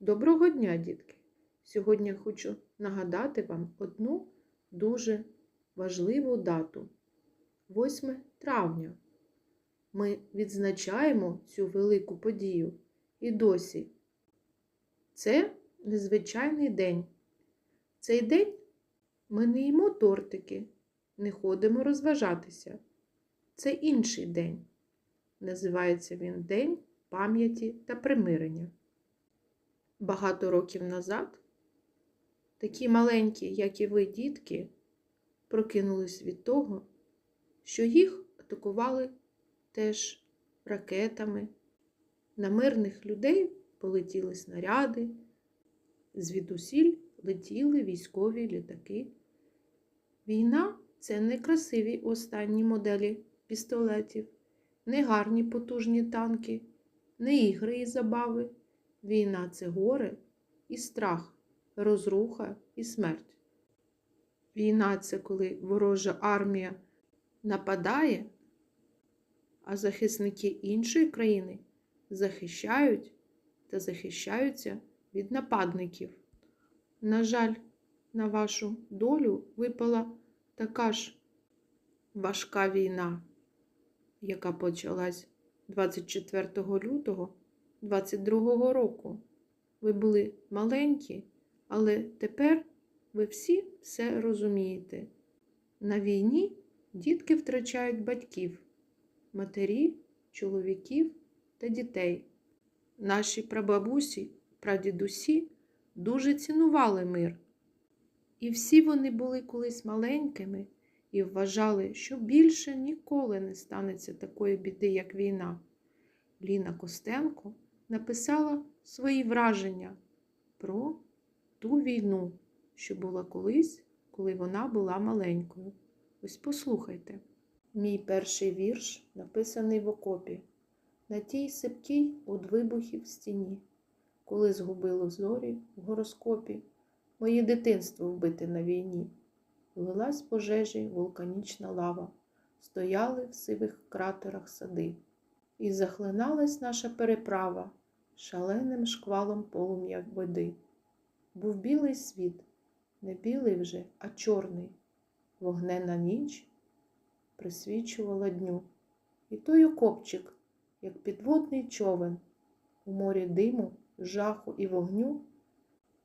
Доброго дня, дітки! Сьогодні хочу нагадати вам одну дуже важливу дату 8 травня. Ми відзначаємо цю велику подію і досі. Це незвичайний день. Цей день ми не їмо тортики, не ходимо розважатися. Це інший день. Називається він День пам'яті та примирення. Багато років назад такі маленькі, як і ви, дітки, прокинулись від того, що їх атакували теж ракетами. На мирних людей полетіли снаряди, звідусіль летіли військові літаки. Війна це не красиві останні моделі пістолетів, не гарні потужні танки, не ігри і забави. Війна це горе і страх, розруха і смерть. Війна це коли ворожа армія нападає, а захисники іншої країни захищають та захищаються від нападників. На жаль, на вашу долю випала така ж важка війна, яка почалась 24 лютого 22 року. Ви були маленькі, але тепер ви всі все розумієте. На війні дітки втрачають батьків, матері, чоловіків та дітей. Наші прабабусі, прадідусі дуже цінували мир. І всі вони були колись маленькими і вважали, що більше ніколи не станеться такої біди, як війна. Ліна Костенко написала свої враження про ту війну, що була колись, коли вона була маленькою. Ось послухайте. Мій перший вірш написаний в окопі, на тій сипкій од вибухів стіні, коли згубило зорі в гороскопі, моє дитинство вбите на війні. Лилась пожежі вулканічна лава, стояли в сивих кратерах сади. І захлиналась наша переправа шаленим шквалом полум'я води. Був білий світ, не білий вже, а чорний, вогнена ніч присвічувала дню. І той окопчик, як підводний човен, у морі диму, жаху і вогню,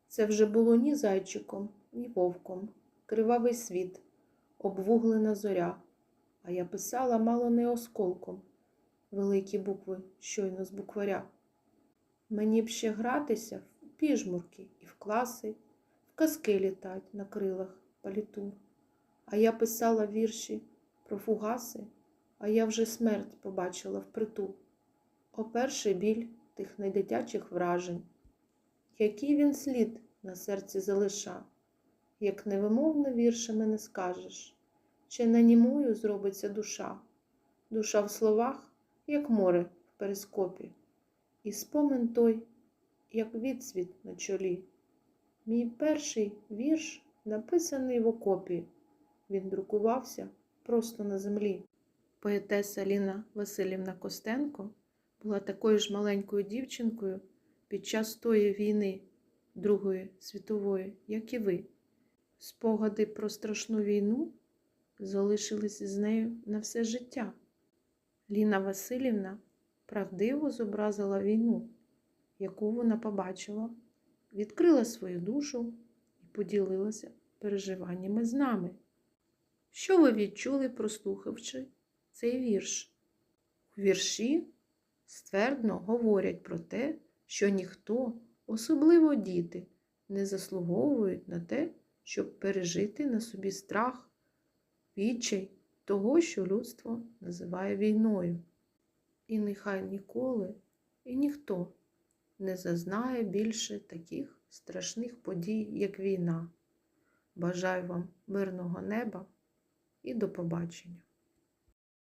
це вже було ні зайчиком, ні вовком, кривавий світ, обвуглена зоря, а я писала мало не осколком великі букви щойно з букваря. Мені б ще гратися в піжмурки і в класи, в казки літать на крилах палітур. А я писала вірші про фугаси, а я вже смерть побачила впритул. О перший біль тих недитячих вражень, який він слід на серці залиша, як невимовно віршами не скажеш, чи на німою зробиться душа, душа в словах як море в перископі, і спомин той, як відсвіт на чолі. Мій перший вірш написаний в окопі, він друкувався просто на землі. Поетеса Ліна Васильівна Костенко була такою ж маленькою дівчинкою під час тої війни Другої світової, як і ви. Спогади про страшну війну залишились з нею на все життя. Ліна Васильівна правдиво зобразила війну, яку вона побачила, відкрила свою душу і поділилася переживаннями з нами. Що ви відчули, прослухавши цей вірш? У вірші ствердно говорять про те, що ніхто, особливо діти, не заслуговують на те, щоб пережити на собі страх, відчай того, що людство називає війною. І нехай ніколи і ніхто не зазнає більше таких страшних подій, як війна. Бажаю вам мирного неба і до побачення!